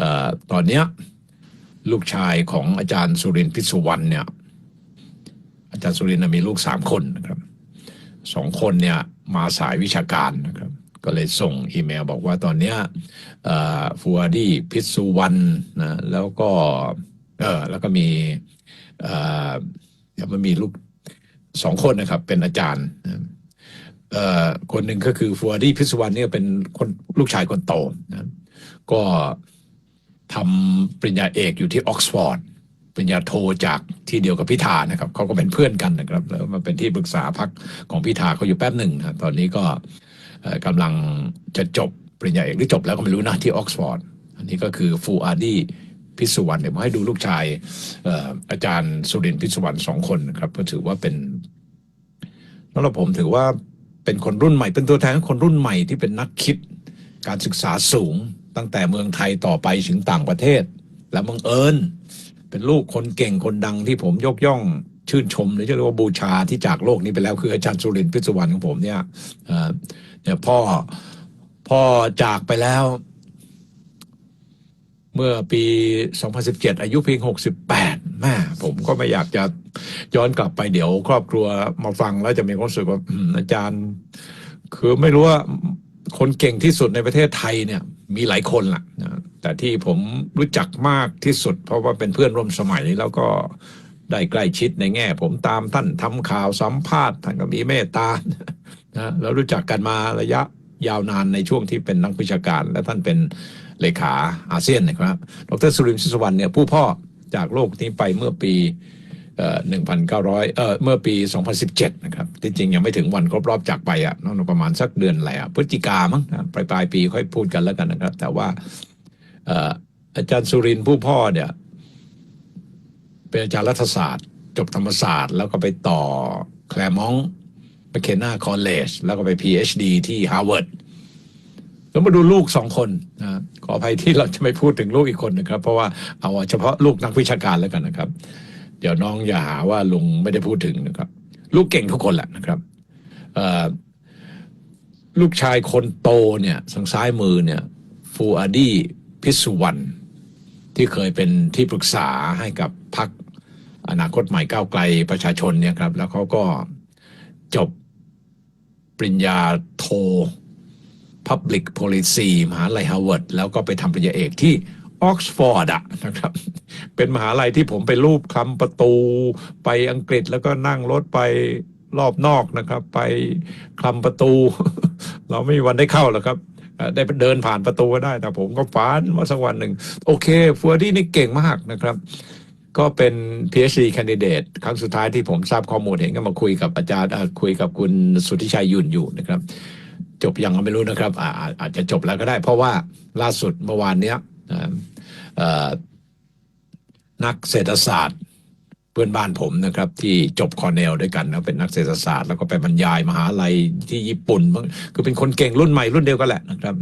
ออตอนเนี้ยลูกชายของอาจารย์สุรินทร์พิศวรรณเนี่ย อาจารย์สุรินทร์มีลูกสามคนนะครับสองคนเนี่ยมาสายวิชาการนะครับ ก็เลยส่งอีเมลบอกว่าตอนเนี้ยฟัวดี้พิศวรรณนะแล้วก็เออแล้วก็มีเออเดี๋ยวมันมีลูกสองคนนะครับ เป็นอาจารย์คนหนึ่งก็คือฟัวดี้พิศวรรณเนี่ยเป็นคนลูกชายคนโตนะก็ ทำปริญญาเอกอยู่ที่ออกซฟอร์ดปริญญาโทจากที่เดียวกับพิธานะครับเขาก็เป็นเพื่อนกันนะครับ แล้วมาเป็นที่ปรึกษาพักของพิธาเขาอยู่แป๊บหนึ่งนะตอนนี้ก็เอ่อกำลังจะจบปริญญาเอกหรือจบแล้วก็ไม่รู้นะที่ออกซฟอร์ดอันนี้ก็คือฟูอาร์ดีพิสุวรรณเดี๋ยวมาให้ดูลูกชายอาจารย์สุรินทร์พิสุวรรณสองคนนะครับก็ถือว่าเป็นสำหรับผมถือว่าเป็นคนรุ่นใหม่เป็นตัวแทนของคนรุ่นใหม่ที่เป็นนักคิดการศึกษาสูง ตั้งแต่เมืองไทยต่อไปถึงต่างประเทศ และบังเอิญเป็นลูกคนเก่งคนดังที่ผมยกย่องชื่นชมหรือจะเรียกว่าบูชาที่จากโลกนี้ไปแล้วคืออาจารย์สุรินทร์พิศวรรณของผมเนี่ยเนี่ยพ่อพ่อจากไปแล้ว เมื่อปี 2017 อายุเพียง 68แม่ผมก็ไม่อยากจะย้อนกลับไปเดี๋ยว ครอบครัวมาฟังแล้วจะมีความรู้สึกว่าอาจารย์ คือไม่รู้ว่าคนเก่งที่สุดในประเทศไทยเนี่ย มีหลายคนล่ะนะแต่ที่ผมรู้จักมากที่สุด เพราะว่าเป็นเพื่อนร่วมสมัยแล้วก็ได้ใกล้ชิดในแง่ ผมตามท่านทำข่าวสัมภาษณ์ท่านก็มีเมตตานะแล้วรู้จักกันมาระยะยาวนานในช่วงที่เป็นนักวิชาการ และท่านเป็นเลขาอาเซียนนะครับ ดรสุรินทร์สุวรรณเนี่ยผู้พ่อจากโลกนี้ไปเมื่อปี 1,900เอ่อเมื่อปี 2017 นะครับที่จริงยังไม่ถึงวันครบรอบจากไปอะนั่นประมาณสักเดือนอะไรอะพฤศจิกามั้งปลายปลายปีค่อยพูดกันแล้วกันนะครับ แต่ว่าเอ่อาจารย์สุรินทร์ผู้พ่อเนี่ย เป็นอาจารย์รัฐศาสตร์ จบธรรมศาสตร์ แล้วก็ไปต่อแคลมองแมคเคนนาคอลเลจแล้วก็ไป PhD ที่ฮาร์วาร์ดแล้วมาดูลูกสองคนนะขออภัยที่เราจะไม่พูดถึงลูกอีกคนนะครับ เพราะว่าเอาเฉพาะลูกนักวิชาการแล้วกันนะครับ เดี๋ยวน้องอย่าหาว่าลุงไม่ได้พูดถึงนะครับ ลูกเก่งทุกคนแหละนะครับลูกชายคนโตเนี่ยทางซ้ายมือเนี่ยฟูอาดีพิสุวรรณที่เคยเป็นที่ปรึกษาให้กับพรรคอนาคตใหม่ก้าวไกลประชาชนเนี่ยครับ แล้วเขาก็จบปริญญาโท Public Policy มหาลัยฮาร์วาร์ดแล้วก็ไปทำปริญญาเอกที่ ออกซฟอร์ดอะนะครับ เป็นมหาลัยที่ผมไปรูปคำประตู ไปอังกฤษแล้วก็นั่งรถไปรอบนอกนะครับ ไปคลำประตู เราไม่มีวันได้เข้าหรอกครับ ได้เดินผ่านประตูก็ได้ แต่ผมก็ฝันว่าสักวันหนึ่ง โอเคฟัวดี้นี่เก่งมากนะครับ ก็เป็น PhD candidate ครั้งสุดท้ายที่ผมทราบข้อมูลเห็นก็มาคุยกับอาจารย์คุยกับคุณสุทธิชัยยุนอยู่นะครับ จบยังไม่รู้นะครับอาอาจจะจบแล้วก็ได้ เพราะว่าล่าสุดเมื่อวานเนี้ย นักเศรษฐศาสตร์เพื่อนบ้านผมนะครับ ที่จบคอเนลด้วยกันนะเป็นนักเศรษฐศาสตร์แล้วก็ไปบรรยายมหาลัยที่ญี่ปุ่นคือเป็นคนเก่งรุ่นใหม่รุ่นเดียวกันแหละนะครับ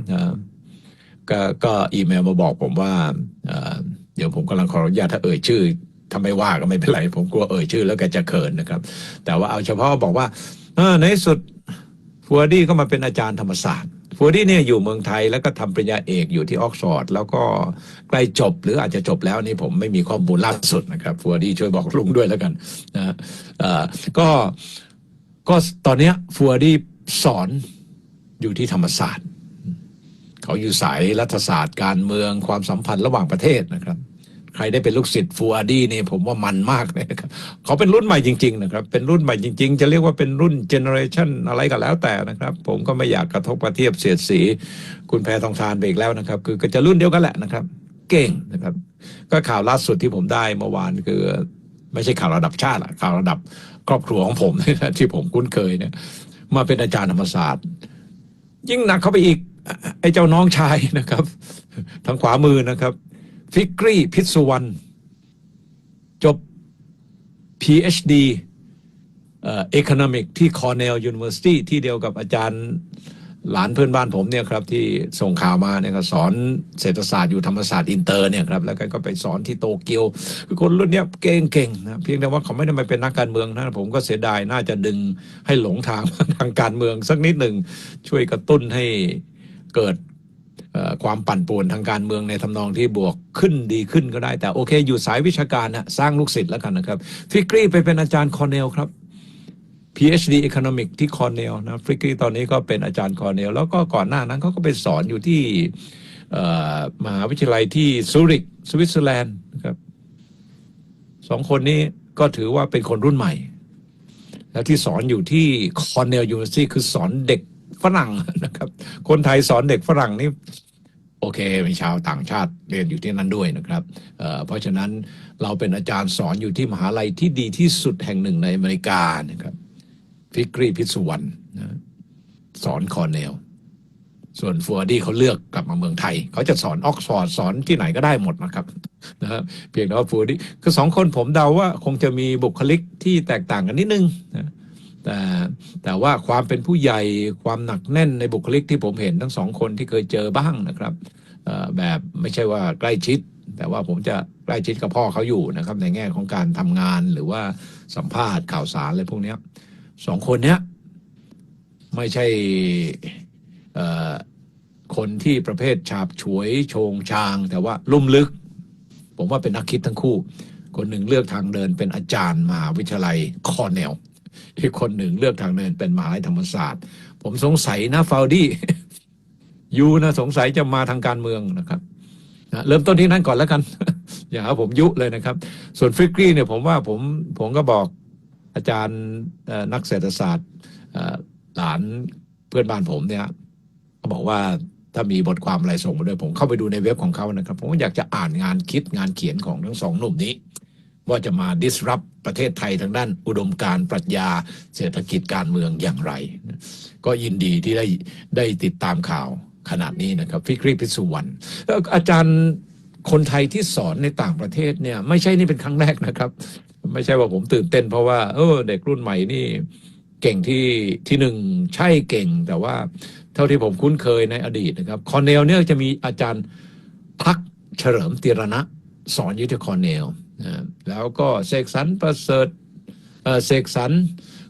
ก็ก็อีเมลมาบอกผมว่าเดี๋ยวผมกำลังขออนุญาตถ้าเอ่ยชื่อถ้าไม่ว่าก็ไม่เป็นไร ผมกลัวเอ่ยชื่อแล้วแกจะเขินนะครับ แต่ว่าเอาเฉพาะบอกว่าในสุดฟัวดี้ก็มาเป็นอาจารย์ธรรมศาสตร์ ฟัวดี้เนี่ยอยู่เมืองไทยแล้วก็ทำปริญญาเอกอยู่ที่ออกซฟอร์ดแล้วก็ใกล้จบหรืออาจจะจบแล้วนี่ผมไม่มีข้อมูลล่าสุดนะครับฟัวดี้ช่วยบอกลุงด้วยแล้วกันนะเออก็ก็ตอนเนี้ยฟัวดี้สอนอยู่ที่ธรรมศาสตร์ เขาอยู่สายรัฐศาสตร์การเมืองความสัมพันธ์ระหว่างประเทศนะครับ ใครได้เป็นลูกศิษย์ฟูอาดี้นี่ผมว่ามันมากเลยนะครับเขาเป็นรุ่นใหม่จริง ๆ นะครับ เป็นรุ่นใหม่จริง ๆ จะเรียกว่าเป็นรุ่นเจเนอเรชันอะไรก็แล้วแต่นะครับ ผมก็ไม่อยากกระทบกระเทียบเสียดสี คุณแพทองทานไปอีกแล้วนะครับ คือก็จะรุ่นเดียวกันแหละนะครับ เก่งนะครับ ก็ข่าวล่าสุดที่ผมได้เมื่อวานคือ ไม่ใช่ข่าวระดับชาติอะข่าวระดับครอบครัวของผมที่ผมคุ้นเคยเนี่ย มาเป็นอาจารย์ธรรมศาสตร์ ยิ่งหนักเข้าไปอีกไอ้เจ้าน้องชายนะครับ ทางขวามือนะครับ ฟิกรีพิศวรรณจบ PhD เอ่อ Economic ที่ Cornell University ที่เดียวกับอาจารย์หลานเพื่อนบ้านผมเนี่ยครับที่ส่งข่าวมาเนี่ยก็สอนเศรษฐศาสตร์อยู่ธรรมศาสตร์อินเตอร์เนี่ยครับแล้วก็ไปสอนที่โตเกียวคือคนรุ่นเนี้ยเก่งๆนะเพียงแต่ว่าเขาไม่ได้มาเป็นนักการเมืองนะผมก็เสียดายน่าจะดึงให้หลงทางทางการเมืองสักนิดหนึ่งช่วยกระตุ้นให้เกิด ความปั่นป่วนทางการเมืองในทำนองที่บวกขึ้นดีขึ้นก็ได้ แต่โอเค อยู่สายวิชาการนะสร้างลูกศิษย์แล้วกันนะครับฟิกรีไปเป็นอาจารย์คอร์เนลครับ PhD Economic ที่คอร์เนลนะฟิกรีตอนนี้ก็เป็นอาจารย์คอร์เนลแล้วก็ก่อนหน้านั้นเขาก็ไปสอนอยู่ที่มหาวิทยาลัยที่ซูริกสวิตเซอร์แลนด์นะครับสองคนนี้ก็ถือว่าเป็นคนรุ่นใหม่ แล้วที่สอนอยู่ที่คอร์เนลยูนิเวอร์ซิตี้คือสอนเด็กฝรั่งนะครับ คนไทยสอนเด็กฝรั่งนี่ โอเคมีชาวต่างชาติเรียนอยู่ที่นั่นด้วยนะครับเเพราะฉะนั้นเราเป็นอาจารย์สอนอยู่ที่มหาลัยที่ดีที่สุดแห่งหนึ่งในอเมริกานะครับฟิกรีพิศวรรณนะสอนคอร์เนลส่วนฟัวดี้เขาเลือกกลับมาเมืองไทย เขาจะสอนออกซฟอร์ดสอนที่ไหนก็ได้หมดนะครับนะครับเพียงแต่ว่าฟัวดี้คือสองคนผมเดาว่าคงจะมีบุคลิกที่แตกต่างกันนิดนึงนะ แต่แต่ว่าความเป็นผู้ใหญ่ความหนักแน่นในบุคลิกที่ผมเห็นทั้งสองคนที่เคยเจอบ้างนะครับแบบไม่ใช่ว่าใกล้ชิด แต่ว่าผมจะใกล้ชิดกับพ่อเขาอยู่นะครับ ในแง่ของการทำงานหรือว่าสัมภาษณ์ข่าวสารอะไรพวกนี้สองคนเนี้ยไม่ใช่คนที่ประเภทฉาบฉวยโชงชาง แต่ว่าลุ่มลึก ผมว่าเป็นนักคิดทั้งคู่ คนหนึ่งเลือกทางเดินเป็นอาจารย์มหาวิทยาลัยคอเนล อีกคนหนึ่งเลือกทางเดินเป็นมหาวิทยาลัยธรรมศาสตร์ ผมสงสัยนะฟาวดี้ยูนะสงสัยจะมาทางการเมืองนะครับนะเริ่มต้นที่นั่นก่อนแล้วกัน อย่าเอาผมยุเลยนะครับ ส่วนฟริกกี้เนี่ยผมว่าผมผมก็บอกอาจารย์นักเศรษฐศาสตร์หลานเพื่อนบ้านผมเนี่ยเขาบอกว่าถ้ามีบทความอะไรส่งมาด้วยผมเข้าไปดูในเว็บของเขานะครับ ผมก็อยากจะอ่านงานคิดงานเขียนของทั้งสองหนุ่มนี้ ว่าจะมา disrupt ประเทศไทยทางด้านอุดมการณ์ปรัชญาเศรษฐกิจการเมืองอย่างไร ก็ยินดีที่ได้ได้ติดตามข่าวขนาดนี้นะครับฟิกรีพิสุวรรณอาจารย์คนไทยที่สอนในต่างประเทศเนี่ย ไม่ใช่นี่เป็นครั้งแรกนะครับ ไม่ใช่ว่าผมตื่นเต้นเพราะว่าเออเด็กรุ่นใหม่นี่เก่งที่ที่หนึ่งใช่เก่ง แต่ว่าเท่าที่ผมคุ้นเคยในอดีตนะครับคอร์เนลเนี่ยจะมีอาจารย์พักเฉลิมติรณะ สอนยุทธคอร์เนล แล้วก็เสกสรรประเสริฐเสกสรร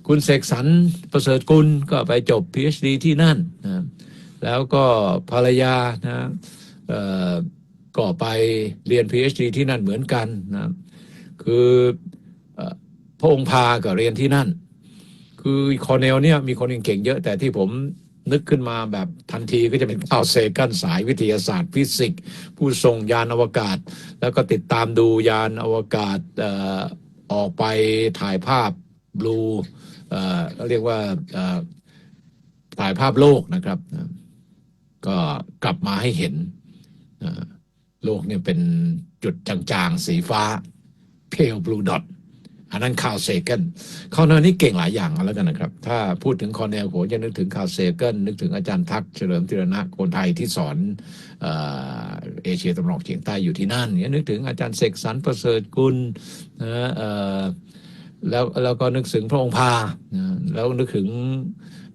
คุณเสกสรรประเสริฐกุลก็ไปจบ PhD ที่นั่นนะแล้วก็ภรรยานะเอ่อก็ไปเรียน PhD ที่นั่นเหมือนกันนะคือพระองค์พาก็เรียนที่นั่น คือคอร์เนลเนี่ยมีคนเก่งเยอะแต่ที่ผม นึกขึ้นมาแบบทันทีก็จะเป็นข่าวเซกันสายวิทยาศาสตร์ฟิสิกส์ผู้ส่งยานอวกาศ แล้วก็ติดตามดูยานอวกาศเอ่อออกไปถ่ายภาพบลูเอ่อเรียกว่าเอ่อถ่ายภาพโลกนะครับ ก็กลับมาให้เห็นโลกเนี่ยเป็นจุดจางๆ สีฟ้า pale blue dot อันนั้นข่าวเซกันคอร์เนลนี่เก่งหลายอย่างแล้วกันนะครับ ถ้าพูดถึงคอร์เนลผมจะนึกถึงข่าวเซกันนึกถึงอาจารย์ทักษ์เฉลิมติรณะคนไทยที่สอนเออเอเชียตะวันออกเฉียงใต้อยู่ที่นั่นเนี่ยนึกถึงอาจารย์เสกสรรประเสริฐกุลนะเออแล้วแล้วก็นึกถึงพระองค์พานะแล้วนึกถึง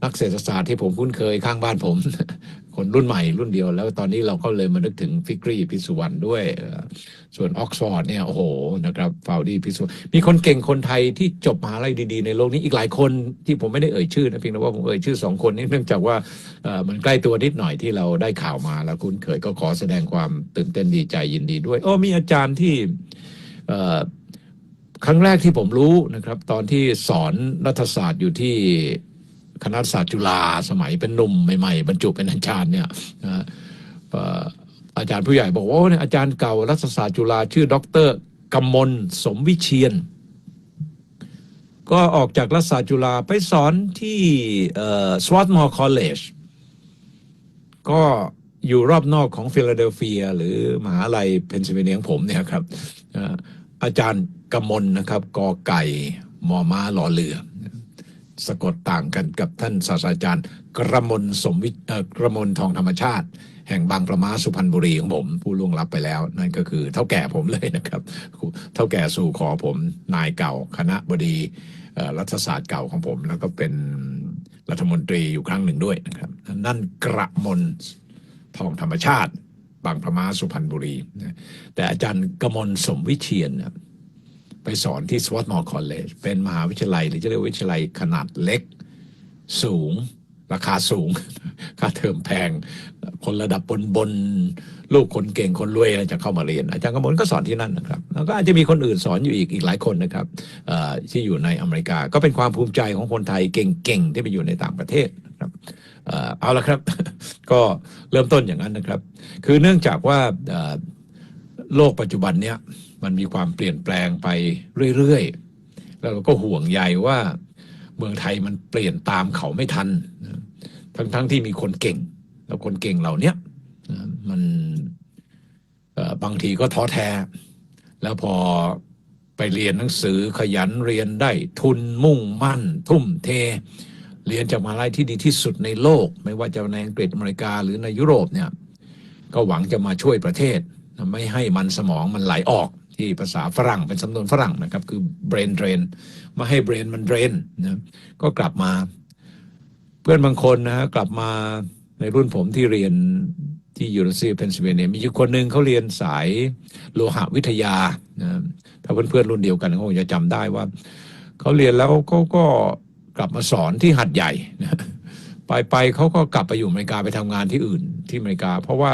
นักเศรษฐศาสตร์ที่ผมคุ้นเคยข้างบ้านผม คนรุ่นใหม่รุ่นเดียว แล้วตอนนี้เราก็เลยมานึกถึงฟิกรีพิสุวรรณด้วย ส่วนออกซฟอร์ดเนี่ยโอ้โหนะครับฟาวดี้พิสุวรรณมีคนเก่งคนไทยที่จบมหาลัยดีๆ ในโลกนี้อีกหลายคนที่ผมไม่ได้เอ่ยชื่อนะเพียงแต่ว่าผมเอ่ยชื่อสองคนนี้เนื่องจากว่ามันใกล้ตัวนิดหน่อยที่เราได้ข่าวมาแล้วคุ้นเคยก็ขอแสดงความตื่นเต้นดีใจยินดีด้วยโอ้มีอาจารย์ที่ครั้งแรกที่ผมรู้นะครับ ตอนที่สอนรัฐศาสตร์อยู่ที่ คณะศาสตร์จุฬาสมัยเป็นหนุ่มใหม่ๆ บรรจุเป็นอาจารย์เนี่ยนะอาจารย์ผู้ใหญ่บอกว่าโอ้เนี่ยอาจารย์เก่ารัฐศาสตร์จุฬาชื่อดรกำมลสมวิเชียน ก็ออกจากรัฐศาสตร์จุฬาไปสอนที่สวอตมอร์คอลเลจก็อยู่รอบนอกของฟิลาเดลเฟีย หรือมหาลัยเพนซิลเวเนียของผมเนี่ยครับอาจารย์กำมลนะครับกอไก่มอม้าหล่อเรือ สะกดต่างกันกับท่านศาสตราจารย์ กระมลสมวิกระมลทองธรรมชาติ แห่งบางประมาสุพรรณบุรีของผม ผู้ล่วงลับไปแล้ว นั่นก็คือเท่าแก่ผมเลยนะครับ เท่าแก่สู่ขอผมนายเก่า คณะบดีรัฐศาสตร์เก่าของผม แล้วก็เป็นรัฐมนตรีอยู่ครั้งหนึ่งด้วยนะครับ นั่นกระมลทองธรรมชาติ บางประมาสุพรรณบุรี แต่อาจารย์กระมลสมวิเชียนนะ ไปสอนที่สวอตมอร์คอลเลจเป็นมหาวิทยาลัย หรือจะเรียกวิทยาลัยขนาดเล็กสูง ราคาสูง ค่าเทอมแพง คนระดับบนบนลูกคนเก่งคนรวยจะเข้ามาเรียน อาจารย์กมลก็สอนที่นั่นนะครับ แล้วก็อาจจะมีคนอื่นสอนอยู่อีกอีกหลายคนนะครับที่อยู่ในอเมริกา ก็เป็นความภูมิใจของคนไทยเก่งๆที่ไปอยู่ในต่างประเทศนะครับเอาละครับ ก็เริ่มต้นอย่างนั้นนะครับ คือเนื่องจากว่าโลกปัจจุบันเนี้ย มันมีความเปลี่ยนแปลงไปเรื่อยๆ แล้วเราก็ห่วงใยว่าเมืองไทยมันเปลี่ยนตามเขาไม่ทัน ทั้งๆที่มีคนเก่ง แล้วคนเก่งเหล่านี้มันบางทีก็ท้อแท้ แล้วพอไปเรียนหนังสือขยันเรียนได้ทุนมุ่งมั่น ทุ่มเท เรียนจากมหาลัยที่ดีที่สุดในโลก ไม่ว่าจะในอังกฤษอเมริกาหรือในยุโรปเนี่ยก็หวังจะมาช่วยประเทศ ไม่ให้มันสมองมันไหลออก ที่ภาษาฝรั่งเป็นสำนวนฝรั่งนะครับ คือ brain drain มาให้ brain มัน drain นะก็กลับมา เพื่อนบางคนนะฮะกลับมาในรุ่นผมที่เรียนที่ University of Pennsylvania มีอยู่คนหนึ่งเขาเรียนสายโลหะวิทยานะถ้าเพื่อนๆรุ่นเดียวกันก็คงจะจำได้ว่าเขาเรียนแล้วเขาก็กลับมาสอนที่หัดใหญ่นะไปไปเขาก็กลับไปอยู่อเมริกาไปทำงานที่อื่นที่อเมริกา เพราะว่า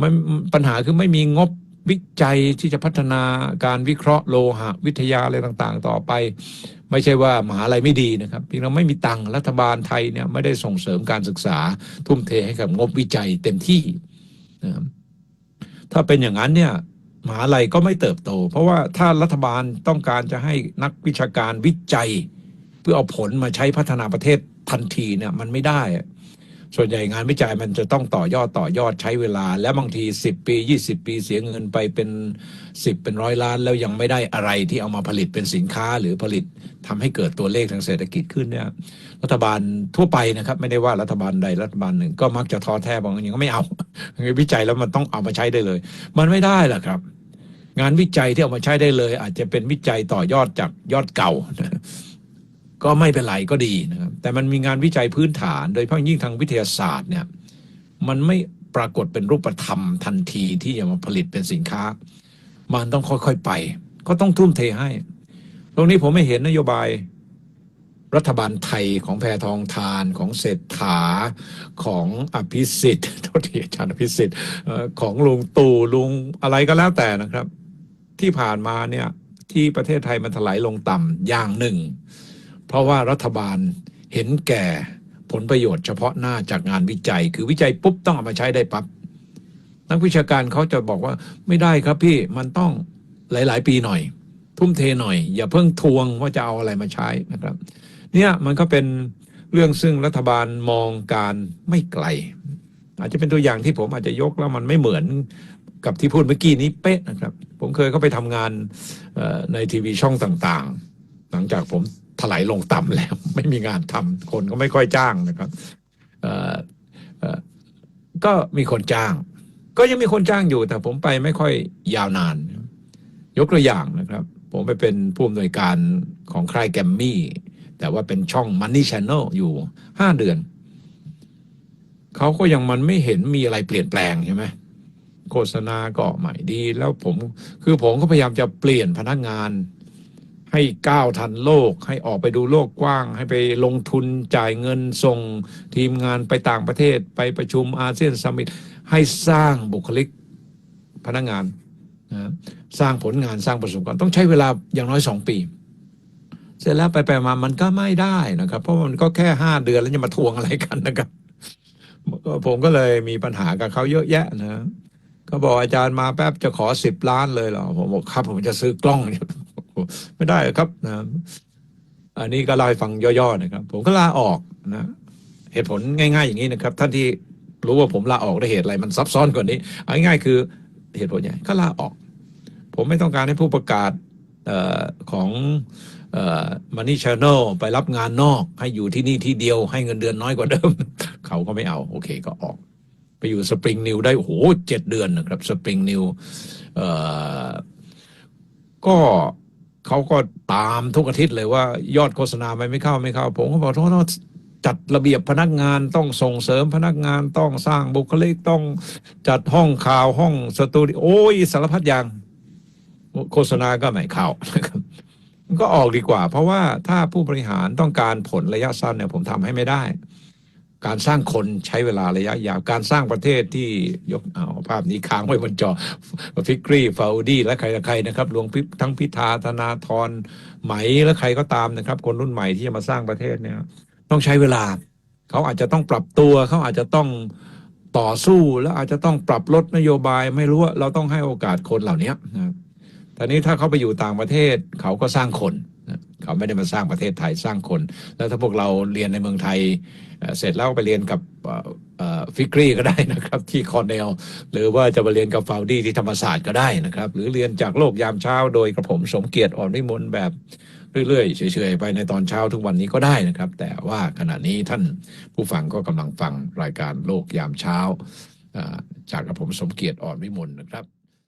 มันปัญหาคือไม่มีงบ วิจัยที่จะพัฒนาการวิเคราะห์โลหะ วิทยาอะไรต่างๆ ต่อไป ไม่ใช่ว่ามหาลัยไม่ดีนะครับเพียงเราไม่มีตังค์รัฐบาลไทยเนี่ยไม่ได้ส่งเสริมการศึกษา ทุ่มเทให้กับงบวิจัยเต็มที่นะครับถ้าเป็นอย่างนั้นเนี่ยมหาลัยก็ไม่เติบโต เพราะว่าถ้ารัฐบาลต้องการจะให้นักวิชาการวิจัย เพื่อเอาผลมาใช้พัฒนาประเทศทันทีเนี่ยมันไม่ได้ ส่วนใหญ่งานวิจัยมันจะต้องต่อยอดต่อยอดใช้เวลา และบางที 10 ปี 20 ปีเสียเงินไปเป็น 10 เป็นร้อยล้าน แล้วยังไม่ได้อะไรที่เอามาผลิตเป็นสินค้าหรือผลิตทำให้เกิดตัวเลขทางเศรษฐกิจขึ้นเนี่ยรัฐบาลทั่วไปนะครับ ไม่ได้ว่ารัฐบาลใดรัฐบาลหนึ่ง ก็มักจะท้อแท้บางอย่างก็ไม่เอาวิจัยแล้วมันต้องเอามาใช้ได้เลย มันไม่ได้หรอกครับ งานวิจัยที่เอามาใช้ได้เลย อาจจะเป็นวิจัยต่อยอดจากยอดเก่า ก็ไม่เป็นไรก็ดีนะครับแต่มันมีงานวิจัยพื้นฐาน โดยเฉพาะยิ่งทางวิทยาศาสตร์เนี่ยมันไม่ปรากฏเป็นรูปธรรมทันทีที่จะมาผลิตเป็นสินค้า มันต้องค่อยๆไป ก็ต้องทุ่มเทให้ ตรงนี้ผมไม่เห็นนโยบายรัฐบาลไทยของแพทองทานของเศรษฐาของอภิสิทธิ์โทษทีอาจารย์อภิสิทธิ์ของลุงตู่ลุงอะไรก็แล้วแต่นะครับ ที่ผ่านมาเนี่ยที่ประเทศไทยมันถลายลงต่ำอย่างหนึ่ง เพราะว่ารัฐบาลเห็นแก่ผลประโยชน์เฉพาะหน้าจากงานวิจัย คือวิจัยปุ๊บต้องเอามาใช้ได้ปั๊บนักวิชาการเขาจะบอกว่าไม่ได้ครับพี่มันต้องหลาย ๆ ปีหน่อย ทุ่มเทหน่อย อย่าเพิ่งทวงว่าจะเอาอะไรมาใช้นะครับ เนี่ยมันก็เป็นเรื่องซึ่งรัฐบาลมองการไม่ไกล อาจจะเป็นตัวอย่างที่ผมอาจจะยกแล้วมันไม่เหมือนกับที่พูดเมื่อกี้นี้เป๊ะนะครับ ผมเคยเข้าไปทำงานในทีวีช่องต่างๆ หลังจากผม ถลายลงต่ำแล้ว ไม่มีงานทำคนก็ไม่ค่อยจ้างนะครับก็มีคนจ้าง ก็ยังมีคนจ้างอยู่ แต่ผมไปไม่ค่อยยาวนาน ยกตัวอย่างนะครับ ผมไปเป็นผู้อำนวยการของค่ายแกรมมี่ แต่ว่าเป็นช่อง Money Channel อยู่ห้าเดือน เขาก็ยังมันไม่เห็นมีอะไรเปลี่ยนแปลงใช่ไหมโฆษณาก็ใหม่ดี แล้วผมคือผมก็พยายามจะเปลี่ยนพนักงาน ให้ก้าวทันโลก ให้ออกไปดูโลกกว้าง ให้ไปลงทุนจ่ายเงินส่งทีมงานไปต่างประเทศไปประชุมอาเซียนสมิตให้สร้างบุคลิกพนักงานนะสร้างผลงานสร้างประสบการณ์ต้องใช้เวลาอย่างน้อยสองปี เสร็จแล้วไปไปมามันก็ไม่ได้นะครับ เพราะมันก็แค่ห้าเดือนแล้วจะมาทวงอะไรกันนะครับผมก็เลยมีปัญหากับเขาเยอะแยะนะก็บอกอาจารย์มาแป๊บจะขอสิบล้านเลยเหรอผมบอกครับผมจะซื้อกล้อง ไม่ได้ครับนะอันนี้ก็เล่าให้ฟังย่อๆนะครับ ผมก็ลาออกนะเหตุผลง่ายๆอย่างนี้นะครับ ท่านที่รู้ว่าผมลาออกด้วยเหตุอะไรมันซับซ้อนกว่านี้เอาง่ายๆคือเหตุผลใหญ่ก็ลาออก ผมไม่ต้องการให้ผู้ประกาศออของมันนี่ช n น e l ไปรับงานนอกให้อยู่ที่นี่ที่เดียวให้เงินเดือนน้อยกว่าเดิม เขาก็ไม่เอา โอเคก็ออก ไปอยู่สปริงนิวได้ โอ้โหเจ็ดเดือนนะครับสปริงนิวก็ เขาก็ตามทุกอาทิตย์เลยว่ายอดโฆษณาไม่ไม่เข้าไม่เข้า ผมก็บอกโทษโทษจัดระเบียบพนักงานต้องส่งเสริมพนักงานต้องสร้างบุคลิกต้องจัดห้องข่าวห้องสตูดิโอ้ยสารพัดอย่าง โฆษณาก็ไม่เข้านะครับก็ออกดีกว่า เพราะว่าถ้าผู้บริหารต้องการผลระยะสั้นเนี่ยผมทำให้ไม่ได้ การสร้างคนใช้เวลาระยะยาว การสร้างประเทศที่ยกเอาภาพนี้ค้างไว้บนจอฟิกรีฟาอูดีและใครใครนะครับรวมทั้งพิธาธนาธรไหมและใครก็ตามนะครับ คนรุ่นใหม่ที่จะมาสร้างประเทศเนี่ยต้องใช้เวลา เขาอาจจะต้องปรับตัว เขาอาจจะต้องต่อสู้แล้วอาจจะต้องปรับลดนโยบายไม่รู้ว่าเราต้องให้โอกาสคนเหล่านี้นะตอนนี้ถ้าเขาไปอยู่ต่างประเทศเขาก็สร้างคน เขาไม่ได้มาสร้างประเทศไทยสร้างคน แล้วถ้าพวกเราเรียนในเมืองไทย เสร็จแล้วไปเรียนกับเอ่อเอ่อฟิกรีก็ได้นะครับ ที่คอร์เนลหรือว่าจะมาเรียนกับฟาวดี้ที่ธรรมศาสตร์ก็ได้นะครับ หรือเรียนจากโลกยามเช้าโดยกระผมสมเกียรติอ่อนวิมลแบบเรื่อยๆเฉยๆไปในตอนเช้าทุกวันนี้ก็ได้นะครับ แต่ว่าขณะนี้ท่านผู้ฟังก็กำลังฟังรายการโลกยามเช้า จากกระผมสมเกียรติอ่อนวิมลนะครับ